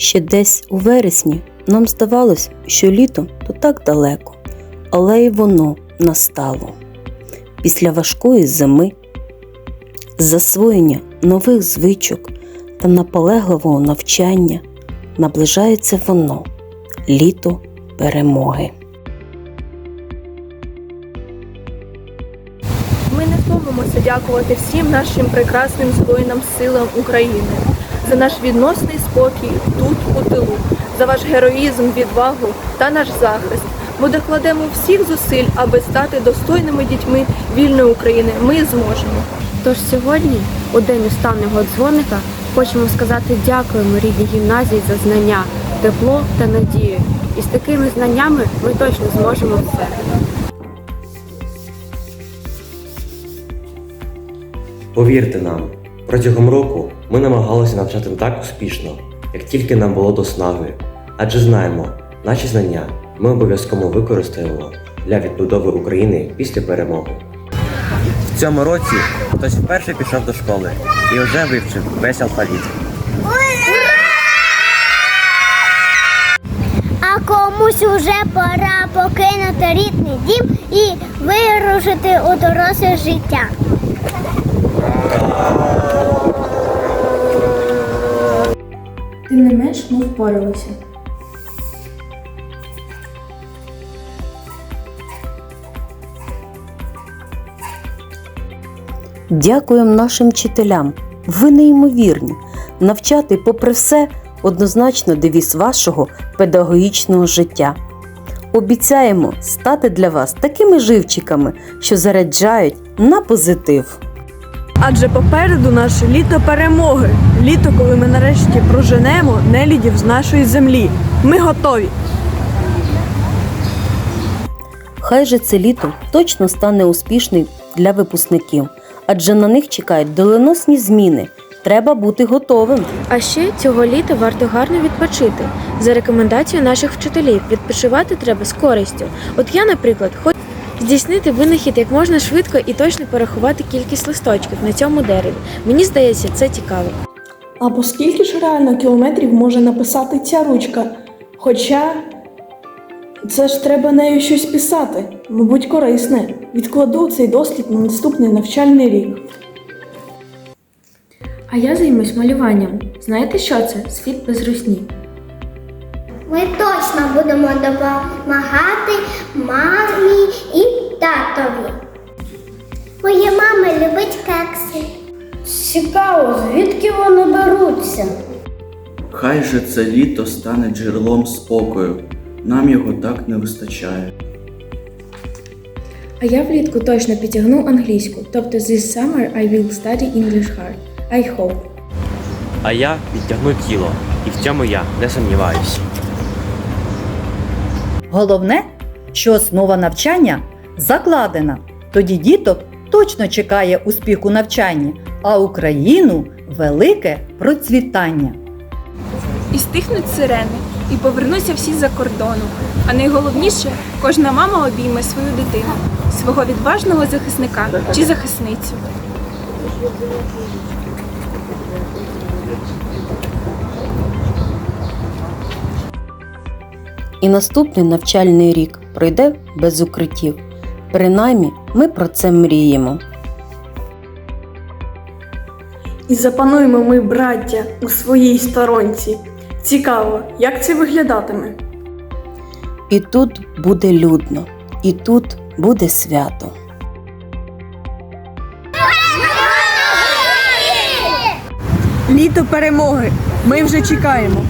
Ще десь у вересні нам здавалось, що літо то так далеко, але й воно настало. Після важкої зими, засвоєння нових звичок та наполегливого навчання наближається воно літо перемоги. Ми не втомимося дякувати всім нашим прекрасним Збройним силам України за наш відносний спокій тут, у тилу, за ваш героїзм, відвагу та наш захист. Ми докладемо всіх зусиль, аби стати достойними дітьми вільної України. Ми зможемо. Тож сьогодні, у день останнього дзвоника, хочемо сказати дякуємо рідній гімназії за знання, тепло та надію. І з такими знаннями ми точно зможемо все. Повірте нам, протягом року ми намагалися навчати так успішно, як тільки нам було до снаги. Адже знаємо, наші знання ми обов'язково використаємо для відбудови України після перемоги. В цьому році хтось вперше пішов до школи і вже вивчив весь алфавіт. А комусь уже пора покинути рідний дім і вирушити у доросле життя. Тим не менш, ми впоралися. Дякуємо нашим вчителям. Ви неймовірні. Навчати, попри все, однозначно девіз вашого педагогічного життя. Обіцяємо стати для вас такими живчиками, що заряджають на позитив. Адже попереду наше літо перемоги. Літо, коли ми нарешті проженемо нелюдів з нашої землі. Ми готові. Хай же це літо точно стане успішним для випускників, адже на них чекають доленосні зміни. Треба бути готовим. А ще цього літа варто гарно відпочити. За рекомендацією наших вчителів, відпочивати треба з користю. От я, наприклад, хочу здійснити винахід як можна швидко і точно порахувати кількість листочків на цьому дереві. Мені здається, це цікаво. Або скільки ж реально кілометрів може написати ця ручка? Хоча це ж треба нею щось писати, мабуть, корисне. Відкладу цей дослід на наступний навчальний рік. А я займусь малюванням. Знаєте, що це? Світ без русні. Ми точно будемо допомагати мамі і татові. Моя мама любить кекси. Цікаво, звідки вони беруться? Хай же це літо стане джерелом спокою. Нам його так не вистачає. А я влітку точно підтягну англійську. Тобто this summer I will study English hard. I hope. А я підтягну тіло, і в цьому я не сумніваюся. Головне, що основа навчання закладена. Тоді діток точно чекає успіх у навчанні, а Україну велике процвітання. І стихнуть сирени, і повернуться всі за кордону. А найголовніше, кожна мама обійме свою дитину, свого відважного захисника чи захисницю. І наступний навчальний рік пройде без укриттів. Принаймні, ми про це мріємо. І запануємо ми, браття, у своїй сторонці. Цікаво, як це виглядатиме? І тут буде людно, і тут буде свято. Літо перемоги. Ми вже чекаємо.